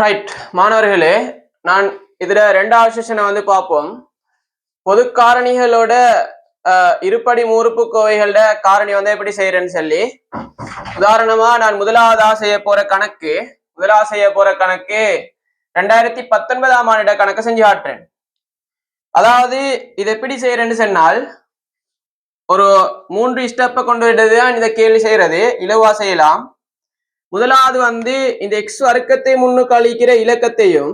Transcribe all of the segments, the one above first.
Right மாணவர்களே நான் இதுல ரெண்டாவது செஷனை வந்து பார்ப்போம். பொது காரணிகளோட இருப்படி மூறுப்பு கோவைகளோட காரணி வந்து எப்படி செய்யறேன்னு சொல்லி. உதாரணமா நான் முதலாவதா செய்ய போற கணக்கு முதலாவது செய்ய போற கணக்கு ரெண்டாயிரத்தி பத்தொன்பதாம் ஆண்டிட கணக்கு செஞ்சு காட்டுறேன். அதாவது இது எப்படி செய்யறேன்னு சொன்னால் ஒரு மூன்று ஸ்டெப்பை கொண்டு விட்டது தான் இந்த கேள்வி செய்யறது. இலவா செய்யலாம். முதலாவது வந்து இந்த எக்ஸ் வர்க்கத்தை முன்னுக்கு அளிக்கிற இலக்கத்தையும்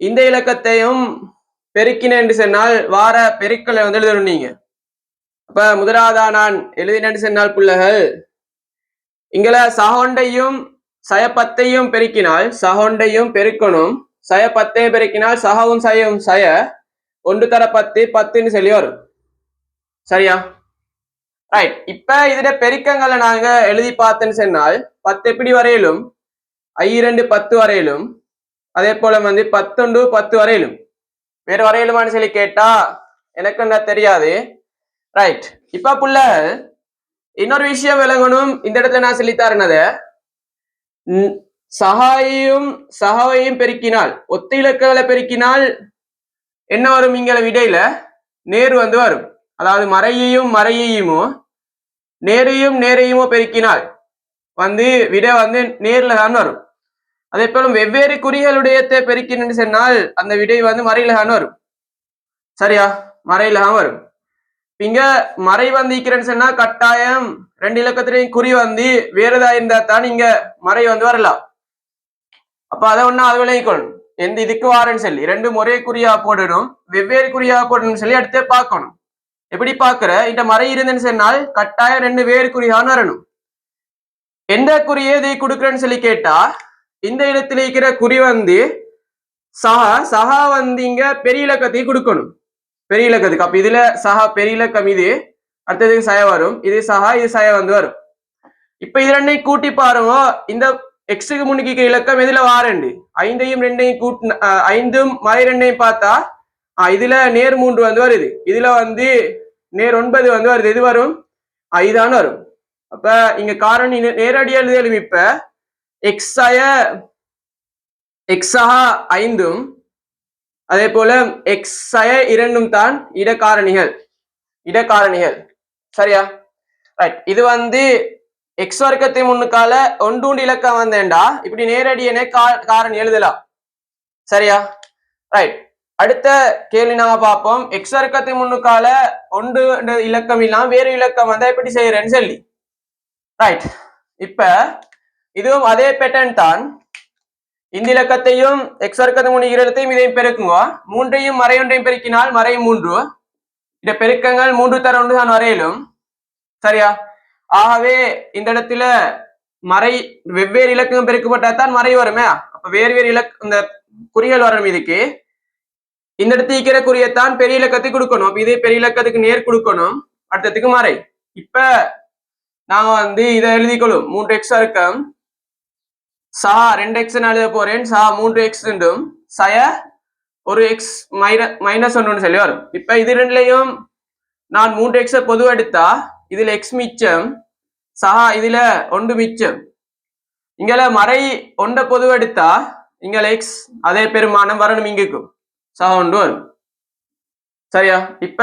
இந்த இலக்கத்தையும் பெருக்கினேன் என்று சொன்னால் வார பெருக்கலை வந்து எழுதணும் நீங்க. அப்ப முதலாவதா நான் எழுதினேன் சொன்னால் பிள்ளைகள் இங்கள சகோண்டையும் சயப்பத்தையும் பெருக்கினால் சகோண்டையும் பெருக்கணும் சய பத்தையும் பெருக்கினால் சகவும் சயவும் சய ஒன்று தர பத்து பத்துன்னு சொல்லி வரும். சரியா? ரைட் இப்ப இதுல பெருக்கங்களை நாங்க எழுதி பார்த்தேன்னு சொன்னால் பத்து எப்படி வரையிலும்? ஐ இரண்டு பத்து வரையிலும். அதே போல வந்து பத்தொண்டு பத்து வரையிலும். வேறு வரையிலுமான்னு சொல்லி கேட்டா எனக்கு என்ன தெரியாது. ரைட் இப்ப புள்ள இன்னொரு விஷயம் விளங்கணும். இந்த இடத்துல நான் சொல்லித்தாருனத சகாயையும் சகாவையும் பெருக்கினால் ஒத்த இலக்கங்களை பெருக்கினால் என்ன வரும்? இங்க விடையில நேர் வந்து வரும். அதாவது மறையையும் மறையையுமோ நேரையும் நேரையுமோ பெருக்கினால். வந்து விடை வந்து நேர்ல தான் வரும். அதே போல வெவ்வேறு குறிகளுடையத்தை பெருக்கினு சொன்னால் அந்த விடை வந்து மறையில தான் வரும். சரியா? மறையில தான் வரும். இங்க மறை வந்து இருக்கிறேன்னு சொன்னா கட்டாயம் ரெண்டு இலக்கத்திலையும் குறி வந்து வேறதா இருந்தா தான் இங்க மறை வந்து வரலாம். அப்ப அதை ஒண்ணு அது விளைவிக்கணும் எந்த இதுக்கு வாரன்னு சொல்லி ரெண்டு ஒரே குறியா போடணும் வெவ்வேறு குறியா போடணும்னு சொல்லி அடுத்தே பார்க்கணும். எப்படி பாக்குற இந்த மறை இருந்துன்னு சொன்னால் கட்டாயம் ரெண்டு வேறு குறியான்னு வரணும். எந்த குறி இதை கொடுக்குறேன்னு சொல்லி கேட்டா இந்த இடத்துல இருக்கிற குறி வந்து சஹா சஹா வந்து இங்க பெரிய இலக்கத்தை கொடுக்கணும். பெரிய இலக்கத்துக்கு. அப்ப இதுல சஹா பெரிய இலக்கம் இது. அடுத்ததுக்கு சய வரும். இது சஹா இது சய வந்து வரும். இப்ப இது ரெண்டையும் கூட்டி பாருங்க. இந்த எக்ஸுக்கு முன்னுக்கு இலக்கம் எதுல வாரண்டு? ஐந்தையும் ரெண்டையும் கூட்டு ஐந்தும் மறை ரெண்டையும் பார்த்தா இதுல நேர் மூன்று வந்து வருது. இதுல வந்து நேர் ஒன்பது வந்து வருது. எது வரும்? ஐதான் வரும். அப்ப இங்க காரணி நேரடியா எழுதியலும் இப்ப எக்ஸாய எக்ஸா ஐந்தும் அதே போல எக்ஸய இரண்டும் தான் இடக்காரணிகள் இடக்காரணிகள் சரியா? ரைட் இது வந்து எக்ஸ் வர்க்கத்தை முன்னுக்கால ஒன்றூண்டு இலக்கம் வந்தேன்டா. இப்படி நேரடியனே காரணி எழுதலாம். சரியா? ரைட் அடுத்த கேள்வி நாம பார்ப்போம். எக்ஸ் வர்க்கத்தை முன்னுக்கால ஒன்று இலக்கம் இல்லாம வேறு இலக்கம் வந்தா எப்படி செய்யறேன்னு சொல்லி. ரைட் இப்ப இதுவும் அதே பேட்டர்ன் தான். இந்த இலக்கத்தையும் எக்ஸ் வர்க்கத்தை மூணு இலக்கத்தையும் இதையும் பெருக்குங்க. மூன்றையும் மறையொன்றையும் பெருக்கினால் மறை மூன்று. இந்த பெருக்கங்கள் மூன்று தர ஒன்று தான் வரையிலும். சரியா? ஆகவே இந்த இடத்துல மறை வெவ்வேறு இலக்கங்கள் பெருக்கப்பட்டால் தான் மறை வருமே. அப்ப வேறு வேறு இலக்க இந்த குறிகள் வரும் இதுக்கு. இந்த இடத்துல இருக்கிற குறியத்தான் பெரிய இலக்கத்துக்கு கொடுக்கணும். இதே பெரிய இலக்கத்துக்கு நேர் கொடுக்கணும். அடுத்ததுக்கு மறை. இப்ப நாம வந்து இதை எழுதிக்கொள்ளும் மூன்று எக்ஸா இருக்கும். சா ரெண்டு எக்ஸ் எழுத போறேன். சா மூன்று எக்ஸ் ரெண்டும். சய ஒரு எக்ஸ் மைனஸ் மைனஸ் ஒன்று சொல்லி வரும். இப்ப இது ரெண்டுலையும் நான் மூன்று எக்ஸை பொதுவாக எடுத்தா இதுல எக்ஸ் மிச்சம் சஹா இதுல ஒன்று மிச்சம். இங்கல மறை ஒன்றை பொதுவாக எடுத்தா இங்க எக்ஸ் அதே பெருமானம் வரணும் இங்குக்கும். சஹா ஒன்று வரும். சரியா? இப்ப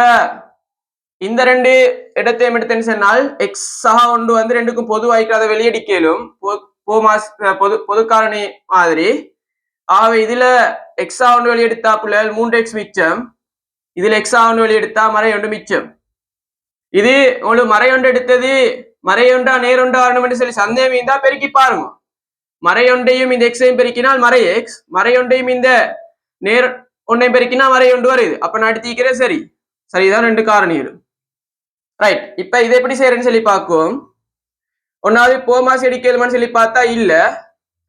இந்த ரெண்டு இடத்தையும் எடுத்தேன்னு சொன்னால் எக்ஸ் சகா ஒன்று வந்து ரெண்டுக்கும் பொது வாய்க்காத வெளியடிக்கலும். போமாஸ் பொது பொதுக்காரணி மாதிரி. ஆகவே இதுல எக்ஸா ஒன்று வெளியெடுத்தா பிள்ளைகள் மூன்று எக்ஸ் மிச்சம். இதுல எக்ஸா ஒன்று வெளியெடுத்தா மறை ஒன்று மிச்சம். இது உங்களுக்கு மறையொன்று எடுத்தது மறை ஒன்றா நேரொண்டா வரணும்னு சொல்லி சந்தேகம் இருந்தா பெருக்கி பாருங்க. மறையொன்றையும் இந்த எக்ஸையும் பெருக்கினால் மறை எக்ஸ் மறையொன்றையும் இந்த நேர் ஒன்றையும் பெருக்கினா மறையொன்று வருது. அப்ப நான் எடுத்திக்கிறேன் சரி. சரிதான் ரெண்டு காரணிகளும். ரைட் இப்ப இதை எப்படி செய்யறேன்னு சொல்லி பார்க்குவோம். ஒன்னாவது போமாஸ் எடுக்கலுமான்னு சொல்லி பார்த்தா இல்ல.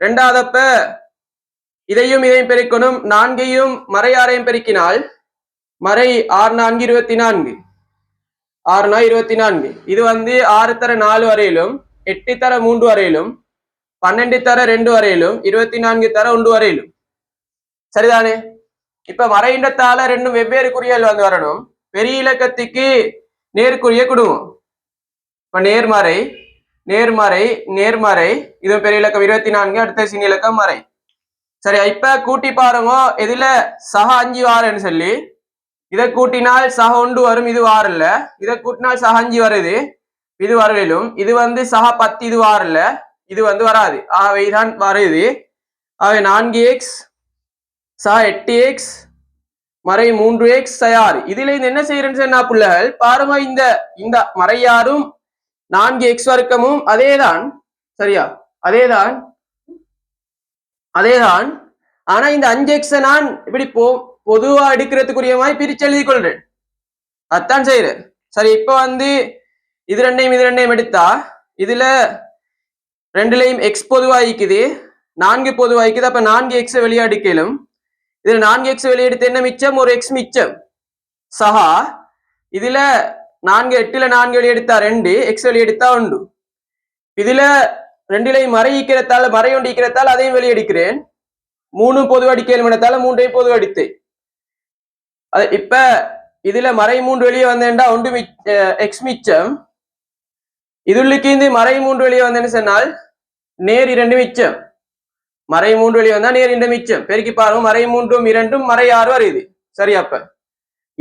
ரெண்டாவதப்ப இதையும் இதையும் பெருக்கணும். நான்கையும் மறையாறையும் பெருக்கினால் மறை ஆறு நான்கு இருபத்தி நான்கு. ஆறு நாள் இருபத்தி நான்கு. இது வந்து ஆறு தர நாலு வரையிலும் எட்டு தர மூன்று வரையிலும் பன்னெண்டு தர ரெண்டு வரையிலும் இருபத்தி நான்கு தர ஒன்று வரையிலும். சரிதானே? இப்ப மறையின்றத்தால ரெண்டும் வெவ்வேறு குறியல் வந்து வரணும். பெரிய இலக்கத்துக்கு நேருக்குரிய குடும்பம் இப்போ நேர்மறை நேர்மறை நேர்மறை. இது பெரிய இலக்கம் இருபத்தி நான்கு அடுத்த சின்ன இலக்கம் மறை சரி இப்ப கூட்டி பாருங்க இதுல சக அஞ்சு வாரன்னு சொல்லி. இதை கூட்டினால் சக ஒன்று வரும் இது வாரல்ல. இதை கூட்டினால் சக அஞ்சு வருது இது வரவிலும் இது வந்து சக பத்து இது வாரல்ல. இது வந்து வராது. ஆகவே தான் வருது. ஆகவே நான்கு எக்ஸ் சக எட்டு எக்ஸ் மறை மூன்று எக்ஸ் தயார். இதுல இருந்து என்ன செய்யறேன்னு சொன்னா பிள்ளைகள் பாருங்க இந்த இந்த மறையாரும் நான்கு எக்ஸ் வர்க்கமும் அதேதான். சரியா? அதேதான். அதேதான். ஆனா இந்த அஞ்சு எக்ஸ நான் இப்படி போ பொதுவா எடுக்கிறதுக்குரிய மாதிரி பிரிச்சு எழுதி கொள்றேன் அதான் செய்யறேன் சரி இப்ப வந்து இது ரெண்டையும் இது ரெண்டையும் எடுத்தா இதுல ரெண்டுலையும் எக்ஸ் பொதுவாயிக்குது நான்கு பொதுவாயிக்குது அப்ப நான்கு எக்ஸ் வெளியே இதுல நான்கு எக்ஸ் வெளியெடுத்து என்ன மிச்சம்? ஒரு எக்ஸ் மிச்சம். சஹா இதுல நான்கு எட்டுல நான்கு வெளியெடுத்தா ரெண்டு எக்ஸ் வெளியெடுத்தா ஒன்று. உண்டு இதுல ரெண்டிலையும் மறை ஈக்கிறதால மறை ஒன்று ஈக்கிறதால அதையும் வெளியெடுக்கிறேன். மூணு பொது அடிக்கல் மனத்தால மூன்றையும் பொது அடித்தேன். அது இப்ப இதுல மறை மூன்று வெளியே வந்தேன்டா ஒன்று எக்ஸ் மிச்சம். இதுள்ளுக்கு இந்த மறை மூன்று வெளியே வந்தேன்னு சொன்னால் நேர் இரண்டு மிச்சம். மறை மூன்று வெளியே வந்தா நேர் இந்த மிச்சம். பெருக்கி பாருங்க மறை மூன்றும் இரண்டும் மறை ஆறு வருது சரி அப்ப.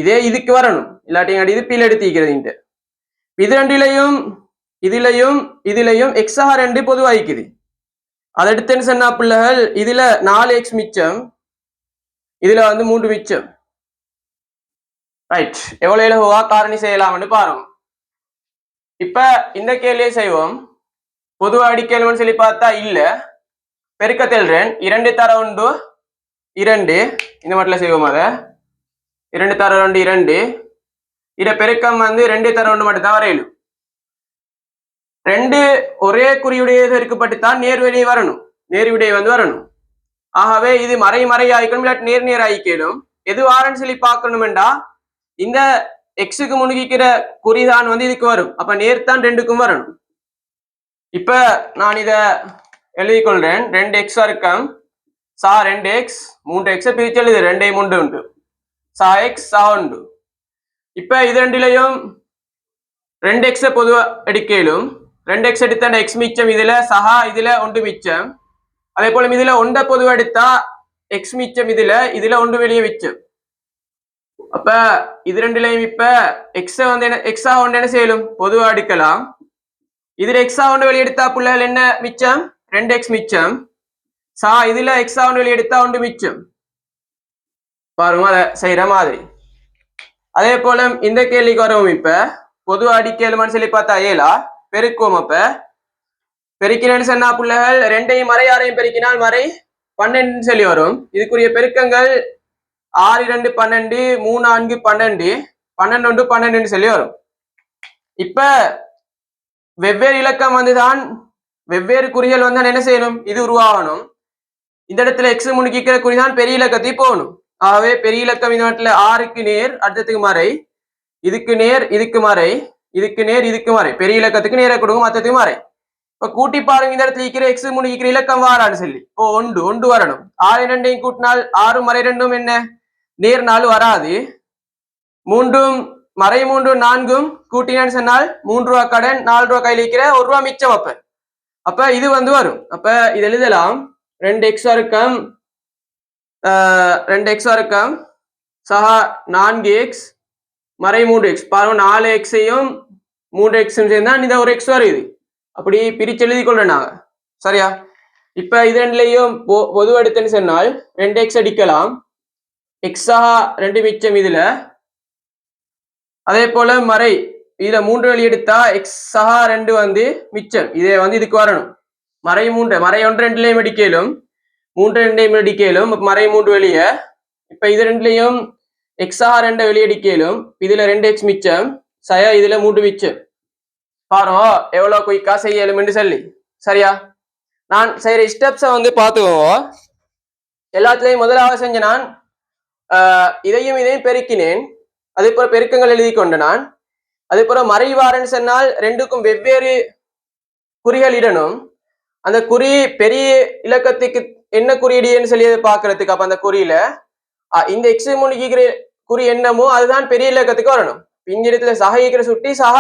இதே இதுக்கு வரணும். இல்லாட்டி இது பீல் எடுத்து இது ரெண்டிலையும் இதுலயும் இதுலயும் எக்ஸா ரெண்டு பொதுவாய்க்குது அதை எடுத்துன்னு சொன்னா பிள்ளைகள் இதுல நாலு எக்ஸ் மிச்சம். இதுல வந்து மூன்று மிச்சம். ரைட் எவ்வளவு இலகுவா காரணி செய்யலாம்னு பாருங்க. இப்ப இந்த கேள்வியை செய்வோம். பொதுவா அடிக்கலும்னு சொல்லி பார்த்தா இல்ல. பெருக்க தெல்றேன் இரண்டு தர உண்டு இரண்டு. இந்த மட்டும் செய்வோம் அதை? இரண்டு தர ரெண்டு இரண்டு. இட பெருக்கம் வந்து ரெண்டு தர ஒன்று மட்டும் தான் வரையலும் ரெண்டு ஒரே குறியுடைய பெருக்கப்பட்டுத்தான் நேர் வரணும். நேர்விடை வந்து வரணும். ஆகவே இது மறை மறை ஆயிக்கணும் இல்லாட்டி நேர் நேர் ஆயிக்கணும் எது வாரன்னு சொல்லி பார்க்கணுமெண்டா இந்த எக்ஸுக்கு முழுகிக்கிற குறிதான் வந்து இதுக்கு வரும். அப்ப நேர்தான் ரெண்டுக்கும் வரணும். இப்ப நான் இத எழுதி கொள்றேன் ரெண்டு எக்ஸ் வர்க்கம் சா ரெண்டு எக்ஸ் மூன்று எக்ஸை பிரிச்சு எழுது. ரெண்டே மூன்று உண்டு. சா எக்ஸ் சா உண்டு. இப்ப இது ரெண்டுலையும் ரெண்டு எக்ஸை பொதுவாக எடுக்கலும். ரெண்டு எக்ஸ் எடுத்த எக்ஸ் மிச்சம் இதில் சஹா இதில் ஒன்று மிச்சம். அதே போல இதில் ஒன்றை பொதுவாக எடுத்தா எக்ஸ் மிச்சம் இதில் இதில் ஒன்று வெளியே மிச்சம். அப்போ இது ரெண்டுலையும் இப்போ எக்ஸை வந்து என்ன எக்ஸா ஒன்று என்ன செய்யலும்? பொதுவாக எடுக்கலாம். இதில் எக்ஸா ஒன்று வெளியே எடுத்தா பிள்ளைகள் என்ன மிச்சம்? ரெண்டு எக்ஸ் மிச்சம். சா இதுல எக்ஸா ஒன்று வெளியே எடுத்தா ஒன்று மிச்சம். பாருங்க அதை செய்யற மாதிரி. அதே போல இந்த கேள்விக்கு வரவும் இப்ப. பொது அடிக்கலுமான்னு சொல்லி பார்த்தா ஏலா பெருக்குவோம் அப்ப. பெருக்கினு சொன்னா பிள்ளைகள் ரெண்டையும் மறை ஆறையும் பெருக்கினால் மறை பன்னெண்டுன்னு சொல்லி வரும். இதுக்குரிய பெருக்கங்கள் ஆறு இரண்டு பன்னெண்டு மூணு நான்கு பன்னெண்டு பன்னெண்டு ஒன்று பன்னெண்டுன்னு சொல்லி வரும். இப்ப வெவ்வேறு இலக்கம் வந்துதான் வெவ்வேறு குறிகள் வந்தால் என்ன செய்யணும்? இது உருவாகணும். இந்த இடத்துல எக்ஸ் முன்னிக்கிற குறிதான் பெரிய இலக்கத்தை போகணும். ஆகவே பெரிய இலக்கம் இந்த இடத்துல ஆறுக்கு நேர் அடுத்ததுக்கு மறை. இதுக்கு நேர் இதுக்கு மறை. இதுக்கு நேர் இதுக்கு மாறை. பெரிய இலக்கத்துக்கு நேர கொடுக்கும் மத்தத்துக்கு மாறை. இப்ப கூட்டி பாருங்க இந்த இடத்துல இருக்கிற எக்ஸ் மூணு இருக்கிற இலக்கம் வாரான்னு சொல்லி. ஓ ஒன்று ஒன்று வரணும். ஆறு ரெண்டையும் கூட்டினால் ஆறு மறை ரெண்டும் என்ன? நேர் நாலு வராது. மூன்றும் மறை மூன்று நான்கும் கூட்டினான்னு சொன்னால் மூன்று ரூபா கடன் நாலு ரூபா கையில் இருக்கிற ஒரு ரூபா மிச்சம் வைப்பேன் அப்ப இது வந்து வரும். அப்ப இது எழுதலாம். ரெண்டு எக்ஸ் வர்க்கம் ரெண்டு எக்ஸ் வர்க்கம் சஹா நான்கு எக்ஸ் மறை மூன்று எக்ஸ் பாருங்க நாலு எக்ஸையும் மூன்று எக்ஸும் சேர்ந்தா இந்த ஒரு எக்ஸ் வருது அப்படி பிரிச்சு எழுதி கொள்றேன் நாங்க. சரியா? இப்ப இது ரெண்டுலையும் பொது எடுத்தேன்னு சொன்னால் ரெண்டு எக்ஸ் அடிக்கலாம். எக்ஸா ரெண்டு மிச்சம் இதுல. அதே போல மறை இதுல மூன்று வழி எடுத்தா சஹா ரெண்டு வந்து மிச்சம். இதே வந்து இதுக்கு வரணும். மறை மூன்று மறை ஒன்று ரெண்டுலையும் அடிக்கலும் மூன்று ரெண்டையும் அடிக்கலும் மறை மூன்று வெளிய. இப்ப இது ரெண்டுலையும் எக்ஸா ரெண்டை வெளியடிக்கலும் இதுல ரெண்டு எக்ஸ் மிச்சம் சயா இதுல மூன்று மிச்சம். பாருங்க எவ்வளவு குயிக்கா செய்யலும்னு சொல்லி. சரியா? நான் செய்யற ஸ்டெப்ஸை வந்து பார்த்துக்குவோம் எல்லாத்துலேயும் முதலாக செஞ்ச நான் இதையும் இதையும் பெருக்கினேன். அதே போல பெருக்கங்கள் எழுதி கொண்டு நான். அதே போல மறைவாரன்னு சொன்னால் ரெண்டுக்கும் வெவ்வேறு குறிகள் இடணும் அந்த குறி பெரிய இலக்கத்துக்கு என்ன குறியீடுன்னு சொல்லி பாக்குறதுக்கு அப்ப அந்த குறியில இந்த எக்ஸிமுனிக்கிற குறி என்னமோ அதுதான் பெரிய இலக்கத்துக்கு வரணும். இங்க இடத்துல சகிக்கிற சுட்டி சக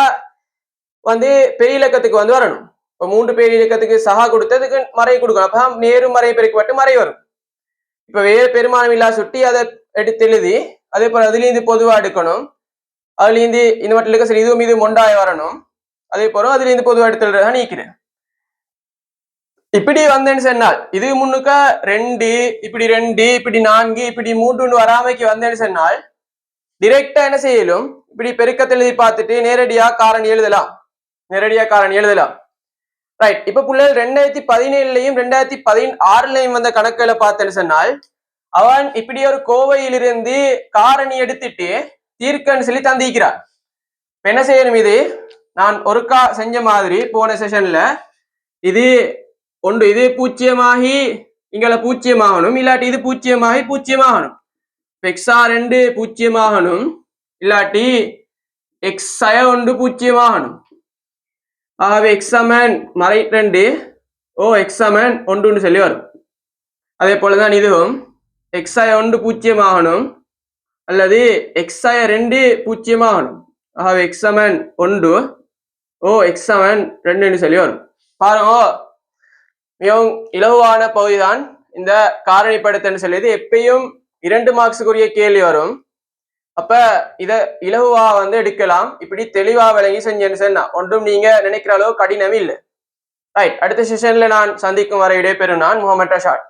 வந்து பெரிய இலக்கத்துக்கு வந்து வரணும். இப்போ மூன்று பெரிய இலக்கத்துக்கு சகா கொடுத்ததுக்கு மறை கொடுக்கணும். அப்பதான் நேரும் மறை பெருக்கப்பட்டு மறை வரும். இப்ப வேறு பெருமானம் இல்லாத சுட்டி அதை எடுத்து எழுதி அதே போல அதுலேருந்து பொதுவா எடுக்கணும். அதுலேருந்து இந்த மட்டும் இருக்க சரி இதுவும் மீது மொண்டாய் வரணும். அதே போல அதுலேருந்து பொதுவா எடுத்து நீக்கிறேன் இப்படி வந்தேன்னு சொன்னால் இது முன்னுக்கா ரெண்டு இப்படி ரெண்டு இப்படி நான்கு இப்படி மூன்றுன்னு வராமைக்கு வந்தேன்னு சொன்னால் டிரெக்டா என்ன செய்யலும்? இப்படி பெருக்கத்தை எழுதி பார்த்துட்டு நேரடியா காரணி எழுதலாம். நேரடியா காரணி எழுதலாம். ரைட் இப்ப பிள்ளைகள் ரெண்டாயிரத்தி பதினேழுலயும் ரெண்டாயிரத்தி பதினாறுலயும் வந்த கணக்குகளை பார்த்தேன்னு சொன்னால் அவன் இப்படி ஒரு கோவையிலிருந்து காரணி எடுத்துட்டு தீர்க்கன்னு சொல்லி தந்திக்கிறான் என்ன செய்யணும் இது? நான் ஒருக்கா செஞ்ச மாதிரி போன செஷன்ல இது ஒன்று இது பூச்சியமாகி இங்களை பூச்சியமாகணும் இல்லாட்டி இது பூச்சியமாகி பூச்சியமாகணும் எக்ஸா ரெண்டு பூச்சியமாகணும் இல்லாட்டி எக்ஸ் சய ஒன்று பூச்சியமாகணும் ஆகவே எக்ஸமன் மறை ரெண்டு ஓ எக்ஸமன் ஒன்றுன்னு சொல்லி வரும். அதே போலதான் இதுவும். எக்ஸாய ஒன்று பூச்சியமாகணும் அல்லது எக்ஸாய ரெண்டு பூச்சியமாகணும் ஆகவே எக்ஸமன் ஒன்று. ஓ எக்ஸமன் ரெண்டுன்னு சொல்லி வரும். பாருங்க. மிகவும் இலகுவான பகுதிதான் இந்த காரணிப்படுத்தன்னு சொல்லியது. எப்பயும் இரண்டு மார்க்ஸுக்குரிய கேள்வி வரும். அப்ப இத இலகுவா வந்து எடுக்கலாம். இப்படி தெளிவா விளங்கி செஞ்சேன்னு சொன்னா ஒன்றும் நீங்க நினைக்கிற அளவு கடினம் இல்லை. ரைட் அடுத்த செஷன்ல நான் சந்திக்கும் வரை இடைபெறும் நான் முகமது ரஷாட்.